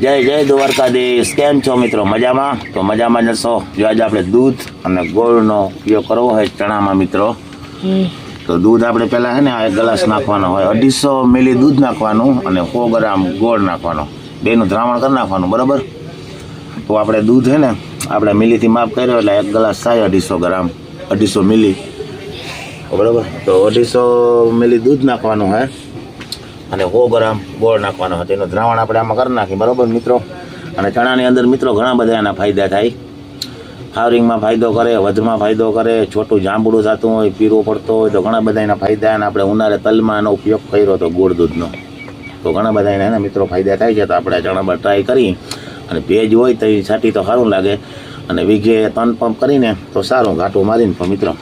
જય જય દ્વારકાધીશ. કેમ છો મિત્રો? મજામાં? તો મજામાં જશો જો આજે આપણે દૂધ અને ગોળનો ઉપયોગ કરવો હોય ચણામાં મિત્રો. તો દૂધ આપણે પહેલાં છે ને આ એક ગ્લાસ નાખવાનો હોય. અઢીસો મિલી દૂધ નાખવાનું અને સો ગ્રામ ગોળ નાખવાનો. બેનું દ્રાવણ કરી નાખવાનું બરાબર? તો આપણે દૂધ છે ને આપણે મિલીથી માપ કર્યો એટલે એક ગ્લાસ થાય અઢીસો ગ્રામ. અઢીસો મિલી. બરાબર? તો અઢીસો મિલી દૂધ નાખવાનું હોય અને સો ગ્રામ ગોળ નાખવાનો હતો. એનું દ્રાવણ આપણે આમાં કરી નાખીએ, બરાબર મિત્રો? અને ચણાની અંદર મિત્રો ઘણા બધા એના ફાયદા થાય. ફાવરિંગમાં ફાયદો કરે, વધમાં ફાયદો કરે, છોટું જાંબુડું થતું હોય પીરો પડતો હોય, તો ઘણા બધા એના ફાયદા અને આપણે ઉનાળે તલમાં એનો ઉપયોગ કર્યો હતો ગોળ દૂધનો. તો ઘણા બધા એના એના મિત્રો ફાયદા થાય છે, તો આપણે ચણા ટ્રાય કરી. અને ભેજ હોય તો એ છાંટી તો સારું લાગે. અને વીઘે ત્રણ પંપ કરીને તો સારું, ઘાટું મારીને પણ મિત્રો.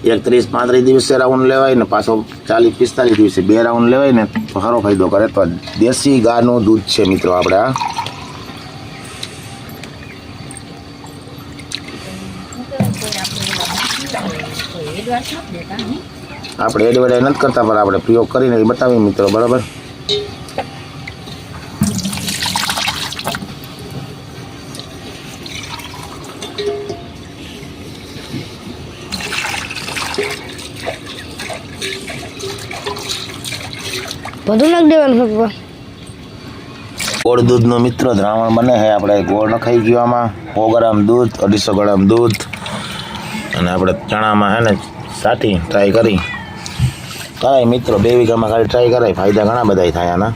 એક ત્રીસ પાંત્રીસ દિવસે રાઉન્ડ લેવાય ને પાછો ચાલીસ, પિસ્તાલીસ દિવસે બે રાઉન્ડ લેવાય ને, તો સારો ફાયદો કરે. તો દેશી ગાયનું દૂધ છે મિત્રો આપણે. આ આપણે એડવર્ટાઈઝ નથી કરતા, પણ આપણે પ્રયોગ કરીને બતાવીએ મિત્રો, બરાબર? બધું નાખી દેવાનું પપ્પા ગોળ દૂધનો મિત્રો દ્રાવણ બને છે. આપણે ગોળ નખાઈ ગયો આમાં. સો ગ્રામ દૂધ, અઢીસો ગ્રામ દૂધ. અને આપણે ચણામાં હે ને સાથી ટ્રાય કરી. કરાય મિત્રો, બે વીઘામાં ખાલી ટ્રાય કરાય. ફાયદા ઘણા બધા થાય આના.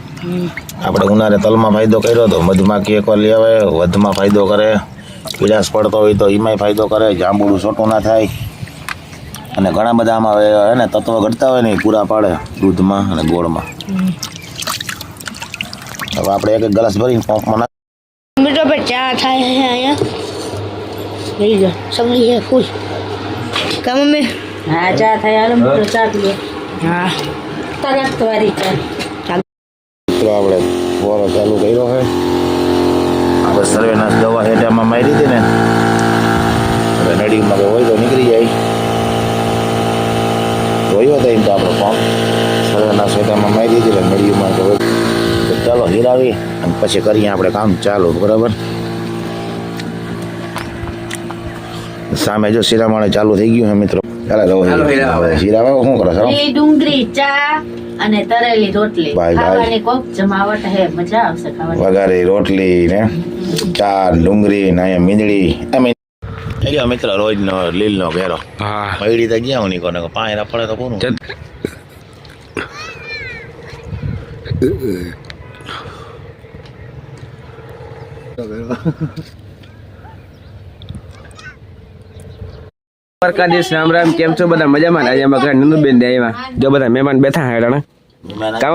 આપણે ઉનાળે તલમાં ફાયદો કર્યો હતો મધમાખી એકવાર આવે, વધમાં ફાયદો કરે. પીડાશ પડતો હોય તો એમાંય ફાયદો કરે. જાંબુડું છોટું ના થાય. અને ઘણા બધા આમાં હે ને તત્વ ઘટતા હોય ને એ પૂરા પાડે દૂધમાં અને ગોળમાં. હવે આપણે એક એક ગ્લાસ ભરીને પંપમાં નાખ મીઠો પર ચા થાય છે અહીંયા. લઈ લો સગડી છે ખુશ કા મમ્મી? હા ચા થાય હાલો મિત્રો ચા પીએ હા. તરત વારી ચા. મિત્રો આપણે ફોરો ચાલુ કર્યો છે આપણે સર્વેનાશ દવા હેઠામાં મારી હતી ને હવે નડીમાં કે હોય તો નીકળી જાય હતો એમ તો આપણો પંપ સર્વેનાશ હેઠામાં મારી હતી એટલે હોય તો ચાલો હિરાવી અને પછી કરીએ આપણે કામ. ચાલુ બરાબર? સામે જો શિરામણે ચાલુ થઈ ગયું છે મિત્રો. ચાલે રહો શિરાવા શું કરો છો? ડુંગળી ચા અને તરેલી રોટલી. ખાવાની કોક જમાવટ હે મજા આવશે ખાવાની. વઘારી રોટલી ને ચા ડુંગળી ને અહીંયા મીંદડી. એમ એટલે મિત્ર રોજ નો લીલ નો ઘેરો હા મયડી તો ગયા હું નીકો ને રફળે તો પૂરું દ્વારકાધીશ રામ રામ કેમ છો? બધા મજામાં? આજે ઘરે નંદુબેન આવ્યા. જો બધા મહેમાન બેઠા હેડાણા કામ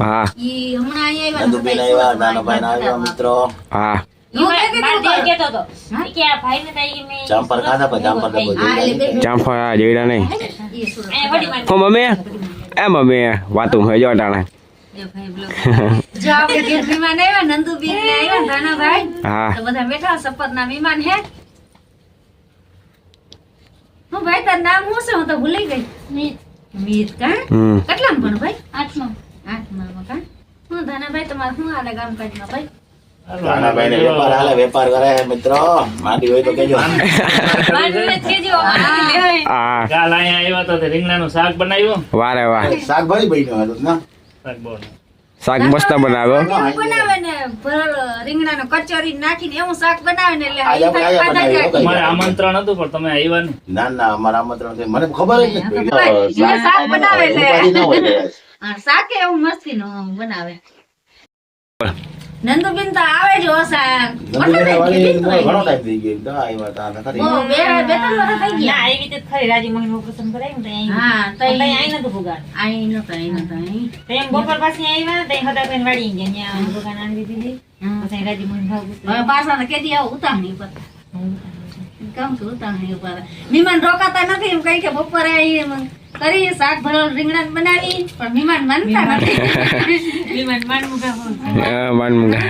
હા ઈ નંદુબેન આવ્યા મિત્રો. હા. જામફળ ખાધા પણ જામફળ ડબ્બો જોઈ લે. જામફળ જેડા નહીં. હો મમ્મી. એ મમ્મી વાતું હોય જો ટાણા હે. હું. ભાઈ તાર નામ શું છે? હું તો ભૂલી ગઈ. મીત. મીત કા? હમ. કેટલામ ભાઈ? આઠમા. આઠમા હું ધાનાભાઈ તમારે શું હાલે કામકાજમાં ભાઈ? નાનાભાઈ ને વેપાર હાલે વેપાર કરે મિત્રો. માંડી હોય તો કેજો હા. કાલ અહીંયા આવ્યા તો રીંગણાનું શાક બનાવ્યું. વારે વાહ. શાકભાજી બન્યો હતું ના? શાક બહુ શાક મસ્ત બનાવ્યો. રીંગણાનો કચોરી નાખીને એવું શાક બનાવે ને એટલે. મારે આમંત્રણ હતું પણ તમે આવ્યા ને ના ના અમારા આમંત્રણ છે. મને ખબર જ નથી શાક બનાવે શાક એવું મસ્તી નું બનાવે નંદુબેન તો આવે જ ઓછા નંદુભાઈ ઘણો ટાઈમ થઈ ગયો. તો આવ્યા હતા ને ખરી. બહુ બે બે ત્રણ વર્ષ થઈ ગયા. આવી રીતે ખરી. રાજી મહિનો ઓપરેશન કરાયું ને હા તો નતું ભોગાડ નતો નતો. તેમ બપોર પાછી આવ્યા ત્યાં હતા કોઈ વાળી ગયા. ત્યાં ભોગાડ આણી દીધી હા. પછી રાજી મહિનો ભાવ હવે પાછા તો કેદી આવું ઉતાવળી પર કામ છું ઉતાવળી ઉપર. મહેમાન રોકાતા નથી એમ કઈ કે બપોરે આવી એમ. કરી શાક ભરેલ રીંગણા બનાવી પણ મહેમાન માનતા નથી. મહેમાન માન મુગા હા, માન મુકા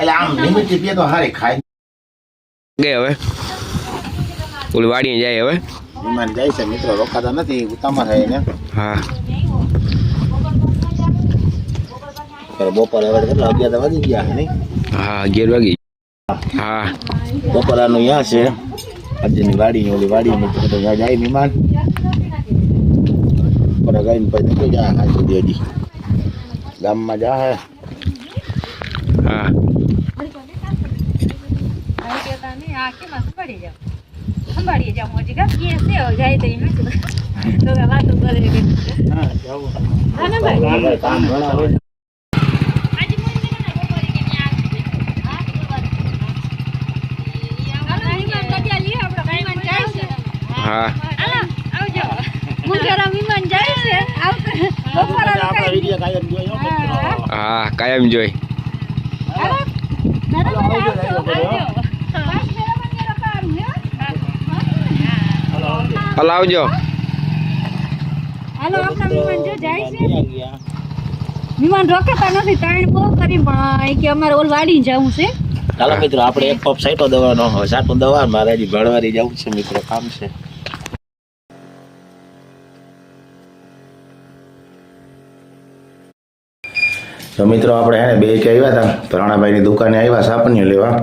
એટલે આમ લીંબુ પીએ તો હારે ખાય. ગઈ હવે. ઓલી વાડીએ જાય હવે. વિમાન જાય છે મિત્રો રોકાતા નથી ઉતામાં થાય ને. હા. બપોર બપોરે હવે કેટલા અગિયાર તો વાગી ગયા નહીં? હા અગિયાર વાગી. હા. બપોરાનું અહીંયા છે. આજની વાડી ઓલી વાડી મિત્રો તો જાય મહેમાન બપોરે ગઈને પછી નીકળી જાય આજ સુધી હજી ગામમાં જા હે હા સંભાળી જાવ હજી કા કે સેવ જાય તો એમ તો વાતો કરે કે હા ને ભાઈ કામ ઘણા હોય આજે મને કે ના બપોરે કે ત્યાં હા બપોરે હાલો વિમાન કટ્યા લ્યો આપણો વિમાન જાય છે હા. હાલો આવજો. મુંગેરા વિમાન જાય છે. આવતો બપોરે આપણા વીડિયો કાયમ જોયો મિત્રો. હા. કાયમ જોઈ. હાલો. આવજો આવજો પાસ મેરા મંગેરા પારું હે હાલ આવજો. હાલો આપણા વિમાન જો જાય છે. ગયા ગયા. વિમાન રોકાતા નથી તાણ બહુ કરી પણ એ કે અમારે ઓલ વાડી જવું છે. ચાલો મિત્રો આપણે એક પપ સાઈટો દવાનો સાટો દવા મારે હજી ભણવારી જવું છે મિત્રો કામ છે. તો મિત્રો આપણે હે બે કે આવ્યા હતા રાણાભાઈની દુકાને આવ્યા સાપનીઓ લેવા.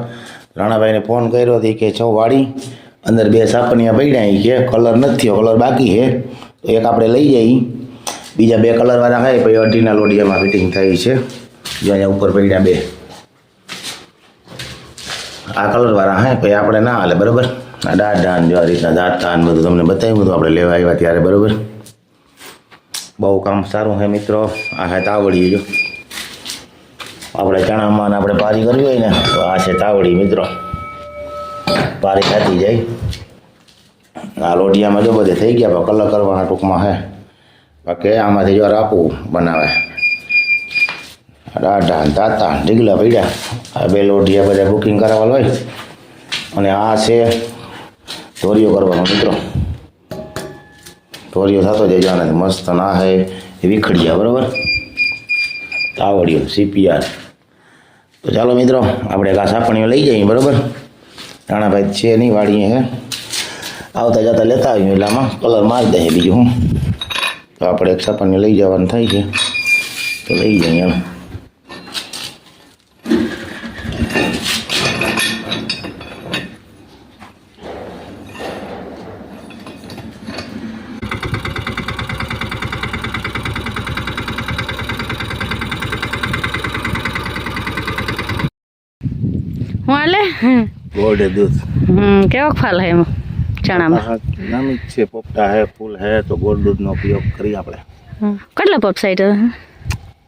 રાણાભાઈને ફોન કર્યો હતો કે છો વાળી અંદર બે સાપનિયા પડ્યા કે કલર નથી કલર બાકી છે. તો એક આપણે લઈ જઈએ બીજા બે કલરવાળા વાળા હોય પછી અઢીના લોડિયામાં ફિટિંગ થઈ છે. જો અહીંયા ઉપર પડ્યા બે. આ કલરવાળા હા હે, પછી આપણે ના હાલે, બરાબર? આ દાંત ધાન જો આ રીતના દાંત ધાન બધું તમને બતાવ્યું બધું આપણે લેવા આવ્યા ત્યારે, બરાબર? બહુ કામ સારું છે મિત્રો. આ હે તાવડી જો. આપણે ચણામાં આપણે પારી કરવી હોય ને, તો આ છે તાવડી મિત્રો. પારી ખાતી જાય. આ લોઢિયામાં જો બધે થઈ ગયા કલર કરવાના ટૂંકમાં હે. બાકી આમાંથી જો રાપું બનાવે. રાઢા દાતા ઢીગલા પડ્યા. આ બે લોઢિયા બધા બુકિંગ કરાવવા હોય. અને આ છે ધોરિયો કરવાનો મિત્રો. ધોરિયો થતો જજો અને મસ્ત ના હે, એ બરાબર? તાવડીઓ સીપીઆર તો ચાલો મિત્રો, આપણે એક આ સાપણીઓ લઈ જઈએ, બરોબર? રાણાભાઈ છે નહીં, વાડીએ હે. આવતા જતા લેતા આવીએ, એટલે આમાં કલર મારી દઈએ બીજું હું તો આપણે એક સાપણીઓ લઈ જવાનું થાય છે. તો લઈ જઈએ એમ હું હાલે ગોલ્ડ દૂધ હમ કેવો ફાલ હે એમાં ચણામાં હા, નામી જ છે પોપટા હે ફૂલ હે તો ગોળ દૂધનો ઉપયોગ કરીએ આપણે। હમ. કેટલા પપ સાઈડ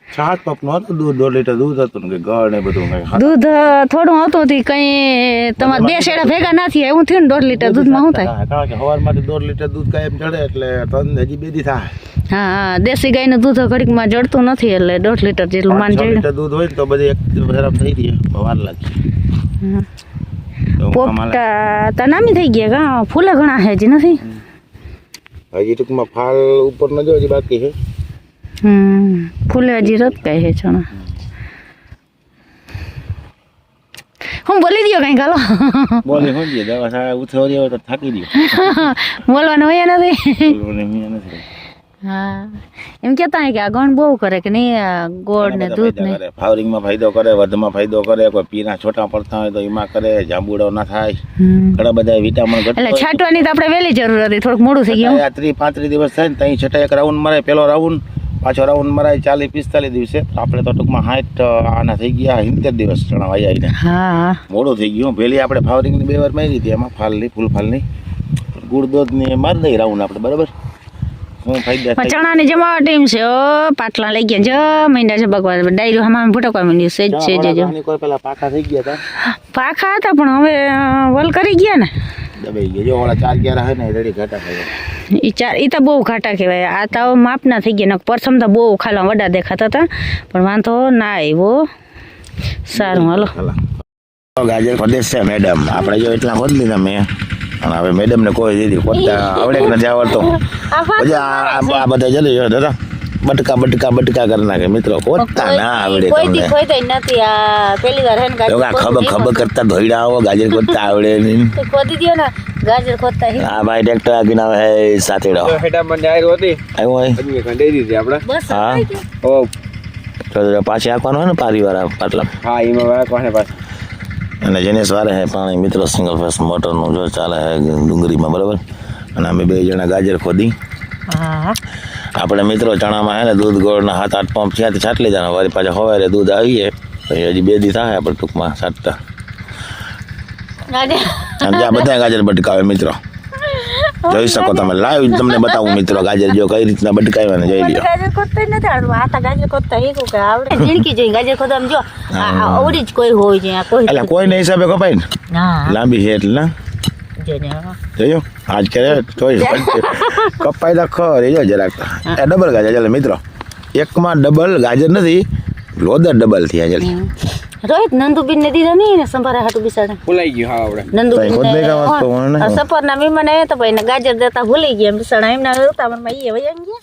સાત કપનું હતું દૂધ દોઢ લીટર દૂધ હતું ને કે ગળ ને બધું કંઈ હા, દૂધ અ, થોડું હતું તી કઈ તમારે બે શેડા ભેગા ના થયા એવું થયું ને દોઢ લીટર દૂધમાં શું થાય? હા, કારણ કે સવારમાંથી દોઢ લીટર દૂધ કાયમ ચડે એટલે તન હજી બેદી થાય. હા હા દેશી ગાયનું દૂધ ઘડીકમાં જડતું નથી એટલે દોઢ લીટર જેટલું માન પાંચ છ જડ્યું લીટર દૂધ હોય ને તો બધી એક ગરમ થઈ રહી તો વાર લાગે હમ. તો આમાં પોપટા તા નામી થઈ ગયા કા? ફૂલા ઘણા હે હજી નથી? હજી ટૂંકમાં ફાલ ઉપર ન જો હજી બાકી છે. હમ ફૂલે હજી રત કહે છે ચણા. હું બોલી દો કઈ ગાલો બોલી હું છે દવા સારા ઉથો હોય તો થાકી દો બોલવાનું હોય નથી. બોલવાનું નથી. હા. એમ કેતા કે આ ગણ બહુ કરે કે નહીં ગોળ ને દૂધ ને ફાવરિંગમાં ફાયદો કરે વધમાં ફાયદો કરે કોઈ પીના છોટા પડતા હોય તો એમાં કરે જાંબુડો ના થાય. ઘણા બધા વિટામિન એટલે છાંટવાની તો આપણે વહેલી જરૂર હતી થોડુંક મોડું થઈ ગયું. ત્રીસ પાંત્રીસ દિવસ થાય ને ત્યાં છઠ્ઠા એક રાઉન્ડ મરાય પેલો રાઉન્ડ પાછો રાઉન્ડ મરાય ચાલીસ પિસ્તાલીસ દિવસે. આપણે તો ટૂંકમાં સાઠ આના થઈ ગયા સિત્તેર દિવસ ચણા વાઈ આવીને મોડું થઈ ગયું. પેલી આપણે ફાવરિંગની બે વાર મારી હતી એમાં ફાલની ફૂલ ફાલની ગુડ દૂધની મારી દઈ રાઉન્ડ આપણે બરાબર? ફાયદા ચણાની જમા ટીમ છે ઓ પાટલા લઈ ગયા જ મહિના છે ભગવાન. ડાયરો હમામ ફૂટકવા માંડ્યું છે છે જ જો કોઈ પેલા પાકા થઈ ગયા હતા? પાખા હતા પણ હવે વલ કરી ગયા ને. દબાઈ ગયા. જો ઓલા ચાર ગયા હે ને રેડી ઘાટા થઈ ઈ ચાર ઈ તો બહુ ઘાટા કહેવાય. આ તો માપના થઈ ગયા ને પ્રથમ તો બહુ ખાલા વડા દેખાતા હતા. પણ વાંધો ના આવ્યો સારું હાલો. ગાજર પ્રદેશ છે મેડમ. આપણે જો એટલા ખોદ લીધા મેં. અને હવે મેડમ ને કોઈ દીધી ખોદતા આવડે કે નથી આવડતો. પછી આ બધા જલ્દી જો દાદા બટકા બટકા બટકા કરી નાખે. મિત્રો ખોદતા ના આવડે તમને. ખબર ખબર કરતા ધોઈડા આવો ગાજર ખોદતા આવડે નહીં. ખોદી દો ને ગાજર ખોદતા હા. આ ભાઈ ટ્રેક્ટર આગીને આવે હે સાથેડો. તો મને આવ્યો હતી. આવ્યો હોય? દઈ દીધી આપણે. બસ હા. ઓ પાછી આખવાનો હોય ને પારી વાળા પાટલા? હા એમાં વાળા કોને પાસ અને જેને સવારે હે પાણી મિત્રો સિંગલ ફેસ મોટરનું જો ચાલે હે ડુંગળીમાં બરાબર? અને અમે બે જણા ગાજર ખોદી. આપણે મિત્રો ચણામાં હે ને દૂધ ગોળના હાથ આઠ પંપ છે તો છાંટલી જણા વળી પાછા સવારે દૂધ આવીએ હજી બે દી થાય આપણે ટૂંકમાં છાંટતા. બધા ગાજર બટકાવે મિત્રો. જોઈ શકો તમે લાઈવ તમને બતાવું મિત્રો ગાજર જો કઈ રીતના બટકાવ્યા ને જોઈ લ્યો. ગાજર ય નથી આવડતું. આ તો ગાજર ખોદતા એક કે આવડે. જીણકી જોઈ ગાજર ખોદવામાં જો આ આ જ કોઈ હોય છે આ કોઈ એટલે કોઈને હિસાબે કપાય ને? હા લાંબી છે એટલે ના? જોઈને આજ કરે જોઈ કપાઈ તો ખર એ જો જરાક. એ ડબલ ગાજર ચાલે મિત્રો. એકમાં ડબલ ગાજર નથી લોદર ડબલ થયા ચાલે. રોહિત નંદુબીન ને દીધા નહીં ને સંભારા હાટુ બિસાડે ભૂલાઈ ગયું હા આપણે. નંદુબીન ખુદ નહીં ખાવા તો મને નહીં. સફર ના મહેમાન આવ્યા તો ભાઈ ને ગાજર દેતા ભૂલી ગયા બિસાડા એમના ઉતાવળમાં ઈ વયા ગયા.